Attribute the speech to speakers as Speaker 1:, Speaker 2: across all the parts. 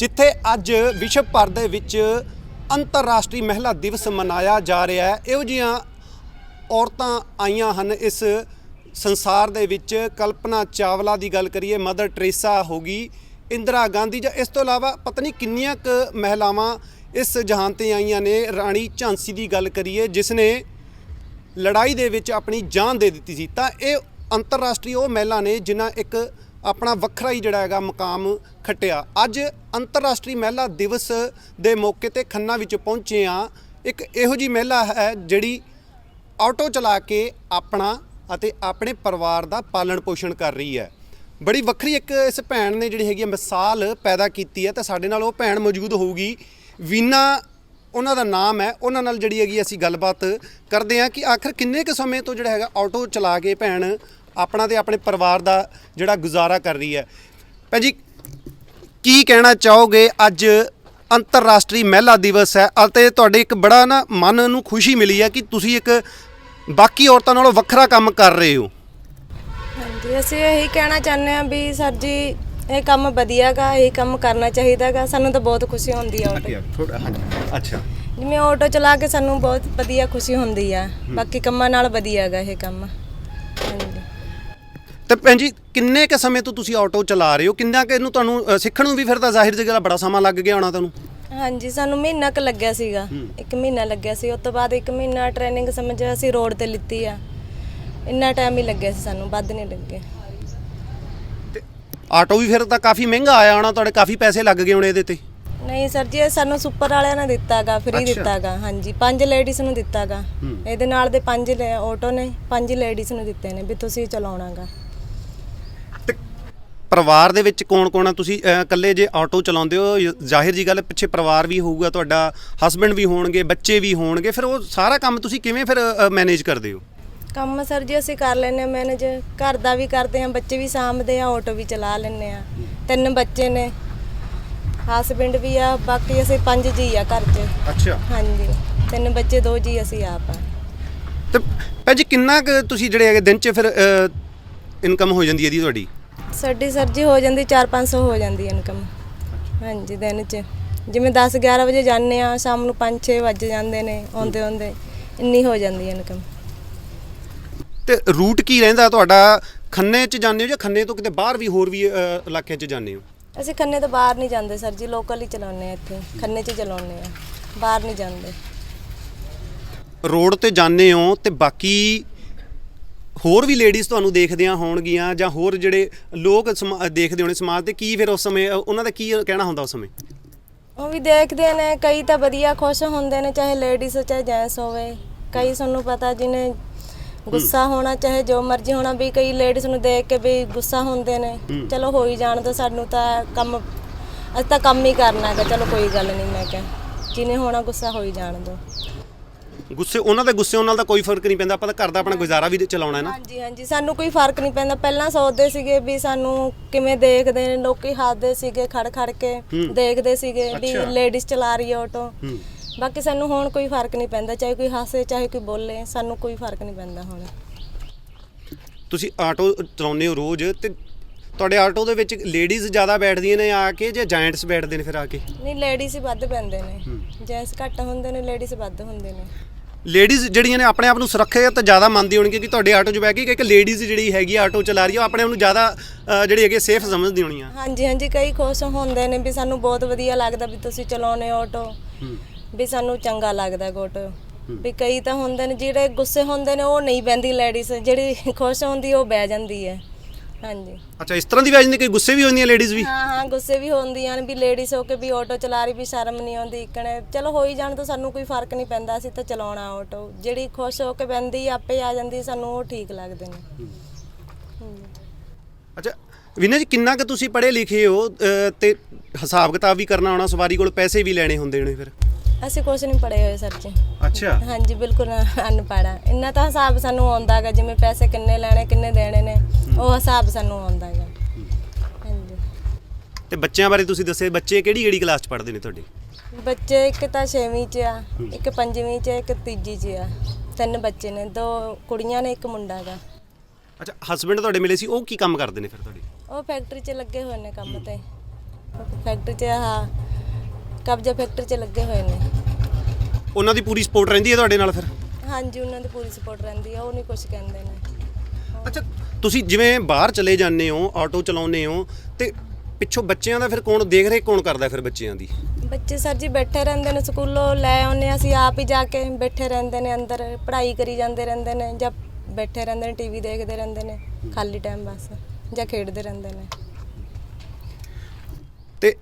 Speaker 1: ਜਿੱਥੇ ਅੱਜ ਵਿਸ਼ਵ ਭਰ ਦੇ ਵਿੱਚ ਅੰਤਰਰਾਸ਼ਟਰੀ ਮਹਿਲਾ ਦਿਵਸ ਮਨਾਇਆ ਜਾ ਰਿਹਾ ਹੈ। ਇਹੋ ਜਿਹੀਆਂ ਔਰਤਾਂ ਆਈਆਂ ਹਨ ਇਸ ਸੰਸਾਰ ਦੇ ਵਿੱਚ। ਕਲਪਨਾ ਚਾਵਲਾ ਦੀ ਗੱਲ ਕਰੀਏ, ਮਦਰ ਟਰੇਸਾ ਹੋ ਗਈ, ਇੰਦਰਾ ਗਾਂਧੀ ਜਾਂ ਇਸ ਤੋਂ ਇਲਾਵਾ ਪਤਾ ਨਹੀਂ ਕਿੰਨੀਆਂ ਕੁ ਮਹਿਲਾਵਾਂ ਇਸ ਜਹਾਨ ਤੇ ਆਈਆਂ ਨੇ। ਰਾਣੀ ਝਾਂਸੀ ਦੀ ਗੱਲ ਕਰੀਏ, ਜਿਸ ਨੇ ਲੜਾਈ ਦੇ ਵਿੱਚ ਆਪਣੀ ਜਾਨ ਦੇ ਦਿੱਤੀ ਸੀ। ਤਾਂ ਇਹ ਅੰਤਰਰਾਸ਼ਟਰੀ ਉਹ ਮਹਿਲਾ ਨੇ ਜਿਨ੍ਹਾਂ ਇੱਕ ਆਪਣਾ ਵੱਖਰਾ ਹੀ ਜਿਹੜਾ ਹੈਗਾ ਮਕਾਮ ਖੱਟਿਆ। ਅੱਜ ਅੰਤਰਰਾਸ਼ਟਰੀ ਮਹਿਲਾ ਦਿਵਸ ਦੇ ਮੌਕੇ ਤੇ ਖੰਨਾ ਵਿੱਚ ਪਹੁੰਚੇ ਆ ਇੱਕ ਇਹੋ ਜੀ ਮਹਿਲਾ ਹੈ ਜਿਹੜੀ ਆਟੋ ਚਲਾ ਕੇ ਆਪਣਾ ਅਤੇ ਆਪਣੇ ਪਰਿਵਾਰ ਦਾ ਪਾਲਣ ਪੋਸ਼ਣ ਕਰ ਰਹੀ ਹੈ। ਬੜੀ ਵੱਖਰੀ ਇੱਕ ਇਸ ਭੈਣ ਨੇ ਜਿਹੜੀ ਹੈਗੀ ਹੈ ਮਿਸਾਲ ਪੈਦਾ ਕੀਤੀ ਹੈ ਤਾਂ ਸਾਡੇ ਨਾਲ ਉਹ ਭੈਣ ਮੌਜੂਦ ਹੋਊਗੀ। ਵੀਨਾ ਉਹਨਾਂ ਦਾ ਨਾਮ ਹੈ। ਉਹਨਾਂ ਨਾਲ ਜਿਹੜੀ ਹੈਗੀ ਅਸੀਂ ਗੱਲਬਾਤ ਕਰਦੇ ਹਾਂ ਕਿ ਆਖਰ ਕਿੰਨੇ ਕੁ ਸਮੇਂ ਤੋਂ ਜਿਹੜਾ ਹੈਗਾ ਆਟੋ ਚਲਾ ਕੇ ਭੈਣ ਆਪਣਾ ਤੇ ਆਪਣੇ ਪਰਿਵਾਰ ਦਾ ਜਿਹੜਾ ਗੁਜ਼ਾਰਾ ਕਰ ਰਹੀ ਹੈ। ਭੈਣ ਜੀ ਕੀ ਕਹਿਣਾ ਚਾਹੋਗੇ? ਅੱਜ ਅੰਤਰਰਾਸ਼ਟਰੀ ਮਹਿਲਾ ਦਿਵਸ ਹੈ ਅਤੇ ਤੁਹਾਡੇ ਇੱਕ ਬੜਾ ਨਾ ਮਨ ਨੂੰ ਖੁਸ਼ੀ ਮਿਲੀ ਹੈ ਕਿ ਤੁਸੀਂ ਇੱਕ ਬਾਕੀ ਔਰਤਾਂ ਨਾਲੋਂ ਵੱਖਰਾ ਕੰਮ ਕਰ ਰਹੇ ਹੋ।
Speaker 2: ਹਾਂਜੀ ਅਸੀਂ ਇਹੀ ਕਹਿਣਾ ਚਾਹੁੰਦੇ ਹਾਂ ਵੀ ਸਰ ਜੀ ਇਹ ਕੰਮ ਵਧੀਆਗਾ ਇਹ ਕੰਮ ਕਰਨਾ ਚਾਹੀਦਾਗਾ। ਸਾਨੂੰ ਤਾਂ ਬਹੁਤ ਖੁਸ਼ੀ ਹੁੰਦੀ ਆ ਆਟੋ।
Speaker 1: ਥੋੜਾ ਹਾਂਜੀ ਅੱਛਾ।
Speaker 2: ਜਿਵੇਂ ਆਟੋ ਚਲਾ ਕੇ ਸਾਨੂੰ ਬਹੁਤ ਵਧੀਆ ਖੁਸ਼ੀ ਹੁੰਦੀ ਆ। ਬਾਕੀ ਕੰਮਾਂ ਨਾਲ ਵਧੀਆਗਾ ਇਹ ਕੰਮ। ਹਾਂਜੀ।
Speaker 1: ਤੇ ਭੈਣ ਜੀ ਕਿੰਨੇ ਕ ਸਮੇਂ ਤੋਂ ਤੁਸੀਂ ਆਟੋ ਚਲਾ ਰਹੇ ਹੋ? ਕਿੰਨਾ ਕਿ ਇਹਨੂੰ ਤੁਹਾਨੂੰ ਅ, ਸਿੱਖਣ ਨੂੰ ਵੀ ਫਿਰ ਤਾਂ ਜ਼ਾਹਿਰ ਜਿਹੀ ਗੱਲ ਆ, ਬੜਾ ਸਮਾਂ ਲੱਗ ਗਿਆ ਹੋਣਾ ਤੁਹਾਨੂੰ।
Speaker 2: ਹਾਂਜੀ ਸਾਨੂੰ ਮਹੀਨਾ ਕੁ ਲੱਗਿਆ ਸੀਗਾ। ਇੱਕ ਮਹੀਨਾ ਲੱਗਿਆ ਸੀ। ਉਸ ਤੋਂ ਬਾਅਦ ਇੱਕ ਮਹੀਨਾ ਟ੍ਰੇਨਿੰਗ ਸਮਝ ਅਸੀਂ ਰੋਡ ਤੇ ਲਿੱਤੀ ਆ। ਇੰਨਾ ਟਾਈਮ ਹੀ ਲੱਗਿਆ ਸੀ ਸਾਨੂੰ ਵੱਧ ਨਹੀਂ ਲੱਗੇ।
Speaker 1: ਤੇ ਆਟੋ ਵੀ ਫਿਰ ਤਾਂ ਕਾਫੀ ਮਹਿੰਗਾ ਆਇਆ ਹੋਣਾ ਤੁਹਾਡੇ ਕਾਫੀ ਪੈਸੇ ਲੱਗ ਗਏ ਹੋਣੇ ਇਹਦੇ ਤੇ।
Speaker 2: ਨਹੀਂ ਸਰ ਜੀ ਇਹ ਸਾਨੂੰ ਸੁਪਰ ਵਾਲਿਆਂ ਨੇ ਦਿੱਤਾਗਾ ਫ੍ਰੀ
Speaker 1: ਅੱਛਾ।
Speaker 2: ਦਿੱਤਾਗਾ ਹਾਂਜੀ। ਪੰਜ ਲੇਡੀਜ਼ ਨੂੰ ਦਿੱਤਾਗਾ। ਇਹਦੇ ਨਾਲ ਦੇ ਪੰਜ ਆਟੋ ਨੇ ਪੰਜ ਲੇਡੀਜ਼ ਨੂੰ ਦਿੱਤੇ ਨੇ ਵੀ ਤੁਸੀਂ ਚਲਾਉਣਾਗਾ।
Speaker 1: ਪਰਿਵਾਰ ਦੇ ਵਿੱਚ ਕੌਣ-ਕੌਣ ਆ? ਤੁਸੀਂ ਇਕੱਲੇ ਜੇ ਆਟੋ ਚਲਾਉਂਦੇ ਹੋ ਜ਼ਾਹਿਰ ਜੀ ਗੱਲ ਪਿੱਛੇ ਪਰਿਵਾਰ ਵੀ ਹੋਊਗਾ ਤੁਹਾਡਾ ਹਸਬੰਡ ਵੀ ਹੋਣਗੇ ਬੱਚੇ ਵੀ ਹੋਣਗੇ ਫਿਰ ਉਹ ਸਾਰਾ ਕੰਮ ਤੁਸੀਂ ਕਿਵੇਂ ਫਿਰ ਮੈਨੇਜ ਕਰਦੇ ਹੋ?
Speaker 2: ਕੰਮ ਸਰ ਜੀ ਅਸੀਂ ਕਰ ਲੈਨੇ ਮੈਨੇਜ ਘਰ ਦਾ ਵੀ ਕਰਦੇ ਆ ਬੱਚੇ ਵੀ ਸਾਂਭਦੇ ਆ ਆਟੋ ਵੀ ਚਲਾ ਲੈਨੇ ਆ ਤਿੰਨ ਬੱਚੇ ਨੇ ਹਸਬੰਡ ਵੀ ਆ ਬਾਕੀ ਅਸੀਂ ਪੰਜ ਜੀ ਆ ਘਰ 'ਚ।
Speaker 1: ਅੱਛਾ।
Speaker 2: ਹਾਂਜੀ ਤਿੰਨ ਬੱਚੇ ਦੋ ਜੀ ਅਸੀਂ ਆਪ ਆ।
Speaker 1: ਤੇ ਭੈਣ ਜੀ ਕਿੰਨਾ ਕੁ ਤੁਸੀਂ ਜਿਹੜੇ ਹੈਗੇ ਦਿਨ 'ਚ ਫਿਰ ਇਨਕਮ ਹੋ ਜਾਂਦੀ ਹੈ ਦੀ ਤੁਹਾਡੀ?
Speaker 2: ਸਾਡੀ ਸਰ ਜੀ ਹੋ ਜਾਂਦੀ 4-500 ਹੋ ਜਾਂਦੀ ਇਨਕਮ। ਹਾਂਜੀ ਦਿਨ 'ਚ। ਜਿਵੇਂ 10-11 ਵਜੇ ਜਾਂਦੇ ਆ ਸ਼ਾਮ ਨੂੰ 5-6 ਵੱਜ ਜਾਂਦੇ ਨੇ ਆਉਂਦੇ ਆਉਂਦੇ ਇੰਨੀ ਹੋ ਜਾਂਦੀ ਇਨਕਮ।
Speaker 1: ਤੇ ਰੂਟ ਕੀ ਰਹਿੰਦਾ ਤੁਹਾਡਾ? ਖੰਨੇ 'ਚ ਜਾਂਦੇ ਹੋ ਜਾਂ ਖੰਨੇ ਤੋਂ ਕਿਤੇ ਬਾਹਰ ਵੀ ਹੋਰ ਵੀ ਇਲਾਕਿਆਂ 'ਚ ਜਾਂਦੇ ਹੋ?
Speaker 2: ਅਸੀਂ ਖੰਨੇ ਤੋਂ ਬਾਹਰ ਨਹੀਂ ਜਾਂਦੇ ਸਰ ਜੀ ਲੋਕਲ ਹੀ ਚਲਾਉਂਦੇ ਆ ਇੱਥੇ। ਖੰਨੇ 'ਚ ਚਲਾਉਂਦੇ ਆ ਬਾਹਰ ਨਹੀਂ ਜਾਂਦੇ।
Speaker 1: ਰੋਡ ਤੇ ਜਾਂਦੇ ਹੋ ਤੇ ਬਾਕੀ ਹੋਰ ਵੀ ਲੇਡੀਜ਼ ਤੁਹਾਨੂੰ ਦੇਖਦਿਆਂ ਹੋਣਗੀਆਂ ਜਾਂ ਹੋਰ ਜਿਹੜੇ ਲੋਕ ਸਮਾ- ਦੇਖਦੇ ਹੋਣੇ ਸਮਾਜ ਤੇ ਕੀ ਫਿਰ ਉਸ ਸਮੇਂ ਅ, ਉਹਨਾਂ ਦਾ ਕੀ ਕਹਿਣਾ ਹੁੰਦਾ ਉਸ ਸਮੇਂ?
Speaker 2: ਉਹ ਵੀ ਦੇਖਦੇ ਨੇ ਕਈ ਤਾਂ ਵਧੀਆ ਖੁਸ਼ ਹੁੰਦੇ ਨੇ ਚਾਹੇ ਲੇਡੀਜ਼ ਚਾਹੇ ਜੈਂਟਸ ਹੋਵੇ। ਕਈ ਤੁਹਾਨੂੰ ਪਤਾ ਜਿਹਨੇ ਗੁੱਸਾ ਹੋਣਾ ਚਾਹੇ ਜੋ ਮਰਜ਼ੀ ਹੋਣਾ ਵੀ ਕਈ ਲੇਡੀਜ਼ ਨੂੰ ਦੇਖ ਕੇ ਵੀ ਗੁੱਸਾ ਹੁੰਦੇ ਨੇ। ਚਲੋ ਹੋਈ ਜਾਣ ਤਾਂ ਸਾਨੂੰ ਤਾਂ ਕੰਮ ਅਸੀਂ ਤਾਂ ਕੰਮ ਹੀ ਕਰਨਾ ਹੈਗਾ ਚਲੋ ਕੋਈ ਗੱਲ ਨਹੀਂ ਮੈਂ ਕਿਹਾ। ਜਿਹਨੇ ਹੋਣਾ ਗੁੱਸਾ ਹੋਈ ਜਾਣ ਦੋ।
Speaker 1: ਗੁੱਸੇ ਉਹਨਾਂ ਦੇ ਗੁੱਸੇ ਨਾਲ ਤਾਂ ਕੋਈ ਫ਼ਰਕ ਨਹੀਂ ਪੈਂਦਾ ਆਪਾਂ ਤਾਂ ਘਰ ਦਾ ਆਪਣਾ ਗੁਜ਼ਾਰਾ ਵੀ ਚਲਾਉਣਾ ਹੈ ਨਾ।
Speaker 2: ਹਾਂਜੀ ਹਾਂਜੀ ਸਾਨੂੰ ਕੋਈ ਫ਼ਰਕ ਨਹੀਂ ਪੈਂਦਾ। ਪਹਿਲਾਂ ਸੋਚਦੇ ਸੀਗੇ ਵੀ ਸਾਨੂੰ ਕਿਵੇਂ ਦੇਖਦੇ ਨੇ ਲੋਕੀ ਹੱਸਦੇ ਸੀਗੇ ਖੜ ਖੜ ਕੇ ਦੇਖਦੇ ਸੀਗੇ ਵੀ
Speaker 1: ਅੱਛਾ।
Speaker 2: ਲੇਡੀਜ਼ ਚਲਾ ਰਹੀ ਹੈ ਆਟੋ
Speaker 1: ਹੂੰ।
Speaker 2: ਬਾਕੀ ਸਾਨੂੰ ਹੁਣ ਕੋਈ ਫ਼ਰਕ ਨਹੀਂ ਪੈਂਦਾ ਚਾਹੇ ਕੋਈ ਹੱਸੇ ਚਾਹੇ ਕੋਈ ਬੋਲੇ ਸਾਨੂੰ ਕੋਈ ਫ਼ਰਕ ਨਹੀਂ ਪੈਂਦਾ ਹੁਣ।
Speaker 1: ਤੁਸੀਂ ਆਟੋ ਚਲਾਉਂਦੇ ਹੋ ਰੋਜ਼ ਤੇ ਤੁਹਾਡੇ ਆਟੋ ਦੇ ਵਿੱਚ ਲੇਡੀਜ਼ ਜ਼ਿਆਦਾ ਬੈਠਦੀਆਂ ਨੇ ਆ ਕੇ ਜਾਂ ਜੈਂਟਸ ਬੈਠਦੇ ਨੇ ਫਿਰ ਆ ਕੇ?
Speaker 2: ਨਹੀਂ ਲੇਡੀਜ਼ ਹੀ ਵੱਧ ਪੈਂਦੇ ਨੇ। ਜੈਂਟਸ ਘੱਟ ਹੁੰਦੇ ਨੇ ਲੇਡੀਜ਼ ਵੱਧ ਹੁੰਦੇ ਨੇ।
Speaker 1: ਲੇਡੀਜ਼ ਜਿਹੜੀਆਂ ਨੇ ਆਪਣੇ ਆਪ ਨੂੰ ਸੁਰੱਖਿਅਤ ਜ਼ਿਆਦਾ ਮੰਨਦੀ ਹੋਣਗੇ ਕਿ ਤੁਹਾਡੇ ਆਟੋ 'ਚ ਬਹਿ ਕੇ ਇੱਕ ਲੇਡੀਜ਼ ਜਿਹੜੀ ਹੈਗੀ ਆਟੋ ਚਲਾ ਰਹੀ ਆ ਉਹ ਆਪਣੇ ਆਪ ਨੂੰ ਜ਼ਿਆਦਾ ਜਿਹੜੀ ਹੈਗੀ ਸੇਫ ਸਮਝਦੀ ਹੋਣੀ ਆ
Speaker 2: ਹਾਂਜੀ ਹਾਂਜੀ ਕਈ ਖੁਸ਼ ਹੁੰਦੇ ਨੇ ਵੀ ਸਾਨੂੰ ਬਹੁਤ ਵਧੀਆ ਲੱਗਦਾ ਵੀ ਤੁਸੀਂ ਚਲਾਉਨੇ ਆਟੋ। ਵੀ ਸਾਨੂੰ ਚੰਗਾ ਲੱਗਦਾ ਆਟੋ ਵੀ ਕਈ ਤਾਂ ਹੁੰਦੇ ਨੇ ਜਿਹੜੇ ਗੁੱਸੇ ਹੁੰਦੇ ਨੇ ਉਹ ਨਹੀਂ ਬਹਿੰਦੀ ਲੇਡੀਜ਼ ਜਿਹੜੀ ਖੁਸ਼ ਹੁੰਦੀ ਉਹ ਬਹਿ ਜਾਂਦੀ ਹੈ। ਹਾਂਜੀ।
Speaker 1: ਅੱਛਾ ਇਸ ਤਰ੍ਹਾਂ ਦੀ ਵੈਜ ਨੇ ਕੋਈ ਗੁੱਸੇ ਵੀ ਹੁੰਦੀਆਂ ਲੇਡੀਜ਼ ਵੀ?
Speaker 2: ਹਾਂ ਹਾਂ ਗੁੱਸੇ ਵੀ ਹੁੰਦੀਆਂ ਨੇ ਵੀ ਲੇਡੀਜ਼ ਹੋ ਕੇ ਵੀ ਆਟੋ ਚਲਾ ਰਹੀ ਵੀ ਸ਼ਰਮ ਨਹੀਂ ਆਉਂਦੀ ਇਕਣੇ। ਚਲੋ ਹੋਈ ਜਾਣ ਤਾਂ ਸਾਨੂੰ ਕੋਈ ਫ਼ਰਕ ਨਹੀਂ ਪੈਂਦਾ ਅਸੀਂ ਤਾਂ ਚਲਾਉਣਾ ਆਟੋ ਜਿਹੜੀ ਖੁਸ਼ ਹੋ ਕੇ ਬਹਿੰਦੀ ਆਪੇ ਆ ਜਾਂਦੀ ਸਾਨੂੰ ਉਹ ਠੀਕ ਲੱਗਦੇ ਨੇ।
Speaker 1: ਅੱਛਾ ਵਿਨੇ ਜੀ ਕਿੰਨਾ ਕੁ ਤੁਸੀਂ ਪੜ੍ਹੇ ਲਿਖੇ ਹੋ? ਤੇ ਹਿਸਾਬ ਕਿਤਾਬ ਵੀ ਕਰਨਾ ਆਉਣਾ ਸਵਾਰੀ ਕੋਲ ਪੈਸੇ ਵੀ ਲੈਣੇ ਹੁੰਦੇ ਨੇ ਫਿਰ?
Speaker 2: ਅਸੀਂ ਕੁਝ ਨਹੀਂ ਪੜ੍ਹੇ ਹੋਏ ਸਰ ਜੀ।
Speaker 1: ਅੱਛਾ।
Speaker 2: ਹਾਂਜੀ ਬਿਲਕੁਲ ਅਨਪੜ੍ਹ ਆ। ਇੰਨਾ ਤਾਂ ਹਿਸਾਬ ਸਾਨੂੰ ਆਉਂਦਾ ਹੈਗਾ ਜਿਵੇਂ ਪੈਸੇ ਕਿੰਨੇ ਲੈਣੇ ਕਿੰਨੇ ਦੇਣੇ ਨੇ ਉਹ ਹਿਸਾਬ ਸਾਨੂੰ ਆਉਂਦਾ ਹੈਗਾ ਹਾਂਜੀ।
Speaker 1: ਤੇ ਬੱਚਿਆਂ ਬਾਰੇ ਤੁਸੀਂ ਦੱਸੇ ਬੱਚੇ ਕਿਹੜੀ ਕਿਹੜੀ ਕਲਾਸ 'ਚ ਪੜ੍ਹਦੇ ਨੇ ਤੁਹਾਡੇ?
Speaker 2: ਬੱਚੇ ਇੱਕ ਤਾਂ 6ਵੀਂ 'ਚ ਆ ਇੱਕ 5ਵੀਂ 'ਚ ਆ, ਇੱਕ ਤੀਜੀ 'ਚ ਆ। ਤਿੰਨ ਬੱਚੇ ਨੇ ਦੋ ਕੁੜੀਆਂ ਨੇ ਇੱਕ ਮੁੰਡਾ ਹੈਗਾ
Speaker 1: ਅੱਛਾ ਹਸਬੰਡ ਤੁਹਾਡੇ ਮਿਲੇ ਸੀ ਉਹ ਕੀ ਕੰਮ ਕਰਦੇ ਨੇ ਫਿਰ ਤੁਹਾਡੇ?
Speaker 2: ਉਹ ਫੈਕਟਰੀ 'ਚ ਲੱਗੇ ਹੋਏ ਨੇ ਕੰਮ ਤੇ। ਫੈਕਟਰੀ 'ਚ ਹਾਂ ਕਬਜ਼ਾ ਫੈਕਟਰੀ 'ਚ ਲੱਗੇ ਹੋਏ ਨੇ।
Speaker 1: ਉਹਨਾਂ ਦੀ ਪੂਰੀ ਸਪੋਰਟ ਰਹਿੰਦੀ ਹੈ ਤੁਹਾਡੇ ਨਾਲ ਫਿਰ?
Speaker 2: ਹਾਂਜੀ ਉਹਨਾਂ ਦੀ ਪੂਰੀ ਸਪੋਰਟ ਰਹਿੰਦੀ ਆ ਉਹ ਨਹੀਂ ਕੁਝ ਕਹਿੰਦੇ ਨੇ।
Speaker 1: ਅੱਛਾ ਤੁਸੀਂ ਜਿਵੇਂ ਬਾਹਰ ਚਲੇ ਜਾਂਦੇ ਹੋ ਆਟੋ ਚਲਾਉਂਦੇ ਹੋ ਤੇ ਪਿੱਛੋਂ ਬੱਚਿਆਂ ਦਾ ਫਿਰ ਕੌਣ ਦੇਖ ਰੇਖ ਕੌਣ ਕਰਦਾ ਫਿਰ ਬੱਚਿਆਂ ਦੀ?
Speaker 2: ਬੱਚੇ ਸਰ ਜੀ ਬੈਠੇ ਰਹਿੰਦੇ ਨੇ ਸਕੂਲੋਂ ਲੈ ਆਉਂਦੇ ਹਾਂ ਅਸੀਂ ਆਪ ਹੀ ਜਾ ਕੇ ਬੈਠੇ ਰਹਿੰਦੇ ਨੇ ਅੰਦਰ ਪੜ੍ਹਾਈ ਕਰੀ ਜਾਂਦੇ ਰਹਿੰਦੇ ਨੇ ਜਾਂ ਬੈਠੇ ਰਹਿੰਦੇ ਨੇ ਟੀਵੀ ਦੇਖਦੇ ਰਹਿੰਦੇ ਨੇ ਖਾਲੀ ਟਾਈਮ ਬਸ ਜਾਂ ਖੇਡਦੇ ਰਹਿੰਦੇ ਨੇ
Speaker 1: ਤੇ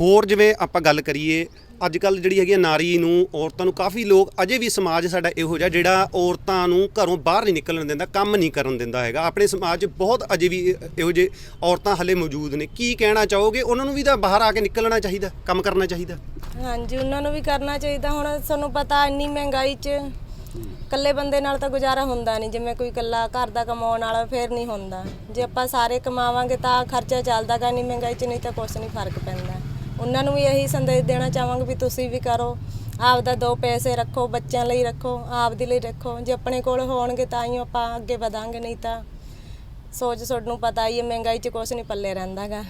Speaker 1: ਹੋਰ ਜਿਵੇਂ ਆਪਾਂ ਗੱਲ ਕਰੀਏ ਅੱਜ ਕੱਲ ਜਿਹੜੀ ਹੈਗੀ ਆ ਨਾਰੀ ਨੂੰ, ਔਰਤਾਂ ਨੂੰ ਕਾਫੀ ਲੋਕ ਅਜੇ ਵੀ ਸਮਾਜ ਸਾਡਾ ਇਹੋ ਜਿਹਾ ਜਿਹੜਾ ਔਰਤਾਂ ਨੂੰ ਘਰੋਂ ਬਾਹਰ ਨਹੀਂ ਨਿਕਲਣ ਦਿੰਦਾ, ਕੰਮ ਨਹੀਂ ਕਰਨ ਦਿੰਦਾ ਹੈਗਾ। ਆਪਣੇ ਸਮਾਜ 'ਚ ਬਹੁਤ ਅਜੇ ਵੀ ਇਹੋ ਜਿਹੇ ਔਰਤਾਂ ਹਲੇ ਮੌਜੂਦ ਨੇ। ਕੀ ਕਹਿਣਾ ਚਾਹੋਗੇ? ਉਹਨਾਂ ਨੂੰ ਵੀ ਤਾਂ ਬਾਹਰ ਆ ਕੇ ਨਿਕਲਣਾ ਚਾਹੀਦਾ, ਕੰਮ ਕਰਨਾ ਚਾਹੀਦਾ।
Speaker 2: ਹਾਂਜੀ, ਉਹਨਾਂ ਨੂੰ ਵੀ ਕਰਨਾ ਚਾਹੀਦਾ। ਹੁਣ ਤੁਹਾਨੂੰ ਪਤਾ ਇੰਨੀ ਮਹਿੰਗਾਈ 'ਚ ਇਕੱਲੇ ਬੰਦੇ ਨਾਲ ਤਾਂ ਗੁਜ਼ਾਰਾ ਹੁੰਦਾ ਨਹੀਂ। ਜਿਵੇਂ ਕੋਈ ਇਕੱਲਾ ਘਰ ਦਾ ਕਮਾਉਣ ਵਾਲਾ ਫੇਰ ਨਹੀਂ ਹੁੰਦਾ। ਜੇ ਆਪਾਂ ਸਾਰੇ ਕਮਾਵਾਂਗੇ ਤਾਂ ਖਰਚਾ ਚੱਲਦਾ ਗਾ ਨਹੀਂ ਮਹਿੰਗਾਈ 'ਚ ਨਹੀਂ ਤਾਂ ਕੁਛ ਨਹੀਂ ਫ਼ਰਕ ਪੈਂਦਾ। ਉਹਨਾਂ ਨੂੰ ਵੀ ਇਹੀ ਸੰਦੇਸ਼ ਦੇਣਾ ਚਾਹਾਂਗੇ ਵੀ ਤੁਸੀਂ ਵੀ ਕਰੋ ਆਪਦਾ ਦੋ ਪੈਸੇ ਰੱਖੋ ਬੱਚਿਆਂ ਲਈ ਰੱਖੋ ਆਪਦੇ ਲਈ ਰੱਖੋ। ਜੇ ਆਪਣੇ ਕੋਲ ਹੋਣਗੇ ਤਾਂ ਹੀ ਆਪਾਂ ਅੱਗੇ ਵਧਾਂਗੇ ਨਹੀਂ ਤਾਂ ਸੋਚ ਤੁਹਾਨੂੰ ਪਤਾ ਹੀ ਹੈ ਮਹਿੰਗਾਈ 'ਚ ਕੁਛ ਨਹੀਂ ਪੱਲੇ ਰਹਿੰਦਾਗਾ।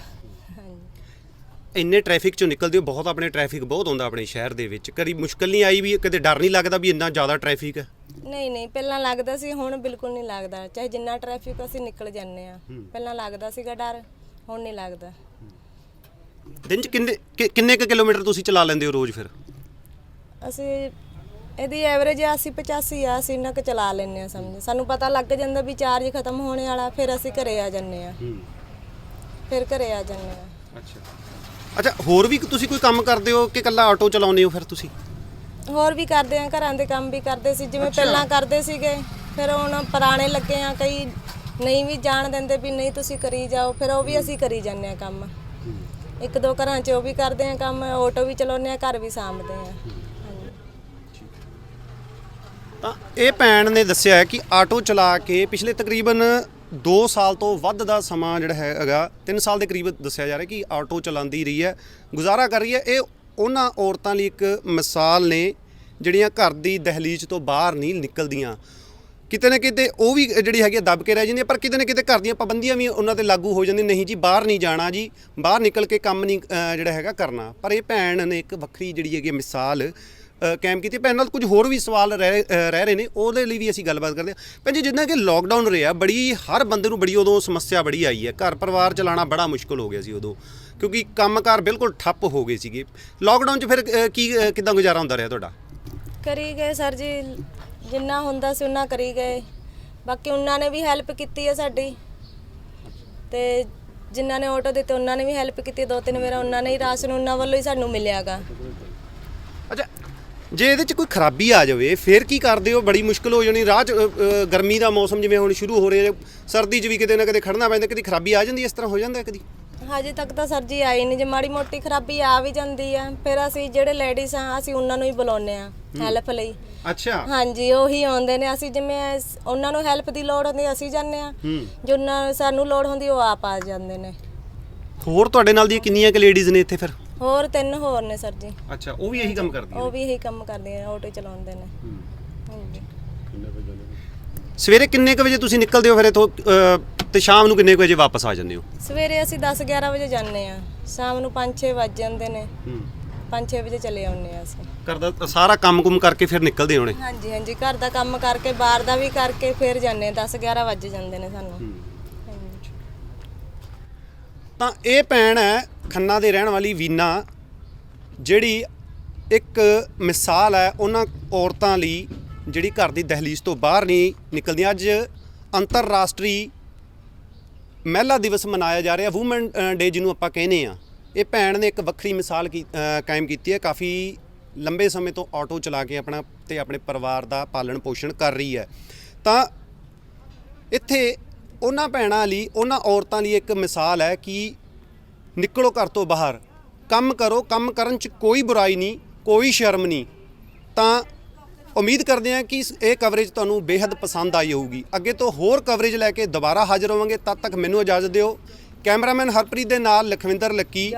Speaker 1: ਇੰਨੇ ਟ੍ਰੈਫਿਕ ਚੋਂ ਨਿਕਲਦੇ ਹੋ ਬਹੁਤ ਆਪਣੇ ਟ੍ਰੈਫਿਕ ਬਹੁਤ ਹੁੰਦਾ ਆਪਣੇ ਸ਼ਹਿਰ ਦੇ ਵਿੱਚ। ਕਦੀ ਮੁਸ਼ਕਲ ਨਹੀਂ ਆਈ ਵੀ ਕਦੇ ਡਰ ਨਹੀਂ ਲੱਗਦਾ ਵੀ ਇੰਨਾ ਜ਼ਿਆਦਾ ਟ੍ਰੈਫਿਕ ਹੈ?
Speaker 2: ਨਹੀਂ ਨਹੀਂ ਪਹਿਲਾਂ ਲੱਗਦਾ ਸੀ ਹੁਣ ਬਿਲਕੁਲ ਨਹੀਂ ਲੱਗਦਾ। ਚਾਹੇ ਜਿੰਨਾ ਟ੍ਰੈਫਿਕ ਅਸੀਂ ਨਿਕਲ ਜਾਂਦੇ ਆ ਪਹਿਲਾਂ ਲੱਗਦਾ ਸੀਗਾ ਡਰ ਹੁਣ ਨਹੀਂ ਲੱਗਦਾ।
Speaker 1: ਦਿਨ 'ਚ ਕਿੰਨੇ ਕਿ- ਕਿੰਨੇ ਕੁ ਕਿਲੋਮੀਟਰ ਤੁਸੀਂ ਚਲਾ ਲੈਂਦੇ ਹੋ ਰੋਜ਼ ਫਿਰ?
Speaker 2: ਅਸੀਂ ਇਹਦੀ ਐਵਰੇਜ 80 85 ਆ ਅਸੀਂ ਇੰਨਾ ਕੁ ਚਲਾ ਲੈਂਦੇ ਆ ਸਮਝ। ਸਾਨੂੰ ਪਤਾ ਲੱਗ ਜਾਂਦਾ ਵੀ ਚਾਰਜ ਖਤਮ ਹੋਣੇ ਵਾਲਾ ਫਿਰ ਅਸੀਂ ਘਰੇ ਆ ਜੰਨੇ ਆ ਫਿਰ ਘਰੇ ਆ ਜੰਨੇ ਆ
Speaker 1: ਅੱਛਾ। ਅੱਛਾ ਹੋਰ ਵੀ ਤੁਸੀਂ ਕੋਈ ਕੰਮ ਕਰਦੇ ਹੋ ਕਿ ਇਕੱਲਾ ਆਟੋ ਚਲਾਉਂਦੇ ਹੋ ਫਿਰ ਤੁਸੀਂ?
Speaker 2: ਹੋਰ ਵੀ ਕਰਦੇ ਆ ਘਰਾਂ ਦੇ ਕੰਮ ਵੀ ਕਰਦੇ ਸੀ ਜਿਵੇਂ ਪਹਿਲਾਂ ਕਰਦੇ ਸੀਗੇ ਫਿਰ ਹੁਣ ਪੁਰਾਣੇ ਲੱਗੇ ਆ ਕਈ ਨਹੀਂ ਵੀ ਜਾਣ ਦਿੰਦੇ ਵੀ ਨਹੀਂ ਤੁਸੀਂ ਕਰੀ ਜਾਓ ਫਿਰ ਉਹ ਵੀ ਅਸੀਂ ਕਰੀ ਜਾਂਦੇ ਆ ਕੰਮ। ਇੱਕ ਦੋ ਘਰਾਂ 'ਚ ਉਹ ਵੀ ਕਰਦੇ ਆ ਕੰਮ ਆਟੋ ਵੀ ਚਲਾਉਂਦੇ ਆ, ਘਰ ਵੀ ਸਾਂਭਦੇ ਆ। ਹਾਂਜੀ।
Speaker 1: ਤਾਂ ਇਹ ਭੈਣ ਨੇ ਦੱਸਿਆ ਹੈ ਕਿ ਆਟੋ ਚਲਾ ਕੇ ਪਿਛਲੇ ਤਕਰੀਬਨ 2 ਸਾਲ ਤੋਂ ਵੱਧ ਦਾ ਸਮਾਂ ਜਿਹੜਾ ਹੈਗਾ 3 ਸਾਲ ਦੇ ਕਰੀਬ ਦੱਸਿਆ ਜਾ ਰਿਹਾ ਕਿ ਆਟੋ ਚਲਾਉਂਦੀ ਰਹੀ ਹੈ। ਗੁਜ਼ਾਰਾ ਕਰ ਰਹੀ ਹੈ। ਇਹ ਉਹਨਾਂ ਔਰਤਾਂ ਲਈ ਇੱਕ ਮਿਸਾਲ ਨੇ ਜਿਹੜੀਆਂ ਘਰ ਦੀ ਦਹਲੀਜ਼ ਤੋਂ ਬਾਹਰ ਨਹੀਂ ਨਿਕਲਦੀਆਂ। ਕਿਤੇ ਨਾ ਕਿਤੇ ਉਹ ਵੀ ਜਿਹੜੀ ਹੈਗੀ ਆ ਦੱਬ ਕੇ ਰਹਿ ਜਾਂਦੀ ਹੈ ਪਰ ਕਿਤੇ ਨਾ ਕਿਤੇ ਘਰ ਦੀਆਂ ਪਾਬੰਦੀਆਂ ਵੀ ਉਹਨਾਂ ਤੇ ਲਾਗੂ ਹੋ ਜਾਂਦੀਆਂ ਨਹੀਂ ਜੀ ਬਾਹਰ ਨਹੀਂ ਜਾਣਾ ਜੀ ਬਾਹਰ ਨਿਕਲ ਕੇ ਕੰਮ ਨਹੀਂ ਜਿਹੜਾ ਹੈਗਾ ਕਰਨਾ। ਪਰ ਇਹ ਭੈਣ ਨੇ ਇੱਕ ਵੱਖਰੀ ਜਿਹੜੀ ਹੈਗੀ ਆ ਮਿਸਾਲ ਅ, ਕਾਇਮ ਕੀਤੀ। ਭੈਣ ਨਾਲ ਕੁਝ ਹੋਰ ਵੀ ਸਵਾਲ ਰਹਿ ਰਹਿ ਰਹੇ ਨੇ ਉਹਦੇ ਲਈ ਵੀ ਅਸੀਂ ਗੱਲਬਾਤ ਕਰਦੇ ਹਾਂ। ਭੈਣ ਜੀ ਜਿੱਦਾਂ ਕਿ ਲੋਕਡਾਊਨ ਰਿਹਾ ਬੜੀ ਹਰ ਬੰਦੇ ਨੂੰ ਬੜੀ ਉਦੋਂ ਸਮੱਸਿਆ ਬੜੀ ਆਈ ਹੈ। ਘਰ ਪਰਿਵਾਰ ਚਲਾਉਣਾ ਬੜਾ ਮੁਸ਼ਕਲ ਹੋ ਗਿਆ ਸੀ ਉਦੋਂ ਕਿਉਂਕਿ ਕੰਮਕਾਰ ਬਿਲਕੁਲ ਠੱਪ ਹੋ ਗਏ ਸੀਗੇ। ਲੋਕਡਾਊਨ 'ਚ ਫਿਰ ਕੀ ਅ, ਕਿੱਦਾਂ ਗੁਜ਼ਾਰਾ ਹੁੰਦਾ ਰਿਹਾ ਤੁਹਾਡਾ?
Speaker 2: ਕਰੀ ਗਏ ਸਰ ਜੀ ਜਿੰਨਾ ਹੁੰਦਾ ਸੀ ਉਹਨਾਂ ਕਰੀ ਗਏ। ਬਾਕੀ ਉਹਨਾਂ ਨੇ ਵੀ ਹੈਲਪ ਕੀਤੀ ਹੈ ਸਾਡੀ। ਤੇ ਜਿਨ੍ਹਾਂ ਨੇ ਆਟੋ ਦਿੱਤੇ ਉਹਨਾਂ ਨੇ ਵੀ ਹੈਲਪ ਕੀਤੀ। ਦੋ ਤਿੰਨ ਵਾਰ ਉਹਨਾਂ ਨੇ ਹੀ ਰਾਸ਼ਨ ਉਹਨਾਂ ਵੱਲੋਂ ਹੀ ਸਾਨੂੰ ਮਿਲਿਆਗਾ।
Speaker 1: ਅੱਛਾ ਜੇ ਇਹਦੇ 'ਚ ਕੋਈ ਖਰਾਬੀ ਆ ਜਾਵੇ ਫਿਰ ਕੀ ਕਰਦੇ ਹੋ? ਬੜੀ ਮੁਸ਼ਕਲ ਹੋ ਜਾਣੀ। ਰਾਹ 'ਚ ਅ, ਅ, ਗਰਮੀ ਦਾ ਮੌਸਮ ਜਿਵੇਂ ਹੁਣ ਸ਼ੁਰੂ ਹੋ ਰਿਹਾ ਸਰਦੀ 'ਚ ਵੀ ਕਿਤੇ ਨਾ ਕਿਤੇ ਖੜਨਾ ਪੈਂਦਾ ਕਦੀ ਖਰਾਬੀ ਆ ਜਾਂਦੀ ਇਸ ਤਰ੍ਹਾਂ ਹੋ ਜਾਂਦਾ ਕਦੀ?
Speaker 2: ਹਜੇ ਤੱਕ ਤਾਂ ਸਰ ਜੀ ਆਈ ਨਹੀਂ ਜੇ ਮਾੜੀ ਮੋਟੀ ਖਰਾਬੀ ਆ ਵੀ ਜਾਂਦੀ ਆ ਫਿਰ ਅਸੀਂ ਜਿਹੜੇ ਲੇਡੀਜ਼ ਆ ਅਸੀਂ ਉਹਨਾਂ ਨੂੰ ਹੀ ਬੁਲਾਉਂਦੇ ਆ ਹੈਲਪ ਲਈ।
Speaker 1: ਅੱਛਾ।
Speaker 2: ਹਾਂਜੀ ਉਹੀ ਆਉਂਦੇ ਨੇ ਅਸੀਂ ਜਿਵੇਂ ਉਹਨਾਂ ਨੂੰ ਹੈਲਪ ਦੀ ਲੋੜ ਹੁੰਦੀ ਅਸੀਂ ਜਾਂਦੇ ਆ।
Speaker 1: ਹੂੰ।
Speaker 2: ਜੋ ਉਹਨਾਂ ਸਾਨੂੰ ਲੋੜ ਹੁੰਦੀ ਉਹ ਆਪ ਆ ਜਾਂਦੇ ਨੇ।
Speaker 1: ਹੋਰ ਤੁਹਾਡੇ ਨਾਲ ਦੀਆਂ ਕਿੰਨੀਆਂ ਕੁ ਲੇਡੀਜ਼ ਨੇ ਇੱਥੇ ਫਿਰ?
Speaker 2: ਹੋਰ ਤਿੰਨ ਹੋਰ ਨੇ ਸਰ ਜੀ।
Speaker 1: ਅੱਛਾ ਉਹ ਵੀ ਇਹੀ ਕੰਮ ਕਰਦੀਆਂ
Speaker 2: ਉਹ ਵੀ ਇਹੀ ਕੰਮ ਕਰਦੇ ਆਟੋ ਚਲਾਉਂਦੇ ਨੇ। ਹਾਂਜੀ।
Speaker 1: ਸਵੇਰੇ ਕਿੰਨੇ ਕੁ ਵਜੇ ਤੁਸੀਂ ਨਿਕਲਦੇ ਹੋ ਫਿਰ ਇਥੋਂ ਤੇ ਸ਼ਾਮ ਨੂੰ ਕਿੰਨੇ ਕੁ ਵਜੇ ਵਾਪਸ ਆ ਜਾਂਦੇ ਹੋ?
Speaker 2: ਸਵੇਰੇ ਅਸੀਂ 10 11 ਵਜੇ ਜਾਂਦੇ ਆ ਸ਼ਾਮ ਨੂੰ 5 6 ਵੱਜ ਜਾਂਦੇ ਨੇ। 5 6 ਵਜੇ ਚਲੇ ਆਉਂਦੇ ਆ ਅਸੀਂ।
Speaker 1: ਘਰ ਦਾ ਸਾਰਾ ਕੰਮ-ਕੁਮ ਕਰਕੇ ਫਿਰ ਨਿਕਲਦੇ ਹੋਣੇ?
Speaker 2: ਹਾਂਜੀ ਹਾਂਜੀ। ਘਰ ਦਾ ਕੰਮ ਕਰਕੇ ਬਾਹਰ ਦਾ ਵੀ ਕਰਕੇ ਫਿਰ ਜਾਂਦੇ 10 11 ਵੱਜ ਜਾਂਦੇ ਨੇ ਸਾਨੂੰ। ਹਾਂਜੀ।
Speaker 1: ਤਾਂ ਇਹ ਭੈਣ ਹੈ ਖੰਨਾ ਦੇ ਰਹਿਣ ਵਾਲੀ ਵੀਨਾ ਜਿਹੜੀ ਇੱਕ ਮਿਸਾਲ ਹੈ ਉਹਨਾਂ ਔਰਤਾਂ ਲਈ ਜਿਹੜੀ ਘਰ ਦੀ ਦਹਲੀਜ਼ ਤੋਂ ਬਾਹਰ ਨਹੀਂ ਨਿਕਲਦੀਆਂ। ਅੱਜ ਅੰਤਰਰਾਸ਼ਟਰੀ ਮਹਿਲਾ ਦਿਵਸ ਮਨਾਇਆ ਜਾ ਰਿਹਾ ਵੂਮਨ ਡੇ ਜਿਹਨੂੰ ਆਪਾਂ ਕਹਿੰਦੇ ਆ ਇਹ ਭੈਣ ਨੇ ਇੱਕ ਵੱਖਰੀ ਮਿਸਾਲ ਕੀ- ਕਾਇਮ ਕੀਤੀ ਹੈ। ਕਾਫੀ ਲੰਬੇ ਸਮੇਂ ਤੋਂ ਆਟੋ ਚਲਾ ਕੇ ਆਪਣਾ ਤੇ ਆਪਣੇ ਪਰਿਵਾਰ ਦਾ ਪਾਲਣ ਪੋਸ਼ਣ ਕਰ ਰਹੀ ਹੈ। ਤਾਂ ਇੱਥੇ ਉਹਨਾਂ ਭੈਣਾਂ ਲਈ, ਉਹਨਾਂ ਔਰਤਾਂ ਲਈ ਇੱਕ ਮਿਸਾਲ ਹੈ ਕਿ ਨਿਕਲੋ ਘਰ ਤੋਂ ਬਾਹਰ। ਕੰਮ ਕਰੋ, ਕੰਮ ਕਰਨ 'ਚ ਕੋਈ ਬੁਰਾਈ ਨਹੀਂ, ਕੋਈ ਸ਼ਰਮ ਨਹੀਂ। ਤਾਂ ਉਮੀਦ ਕਰਦੇ ਹਾਂ ਕਿ ਇਹ ਕਵਰੇਜ ਤੁਹਾਨੂੰ ਬੇहद ਪਸੰਦ ਆਈ ਹੋਊਗੀ। ਅੱਗੇ ਤੋਂ ਹੋਰ ਕਵਰੇਜ ਲੈ ਕੇ ਦੁਬਾਰਾ ਹਾਜ਼ਰ ਹੋਵਾਂਗੇ, ਤਦ ਤੱਕ ਮੈਨੂੰ ਇਜਾਜ਼ਤ ਦਿਓ। ਕੈਮਰਾਮੈਨ ਹਰਪ੍ਰੀਤ ਦੇ ਨਾਲ ਲਖਵਿੰਦਰ ਲੱਕੀ।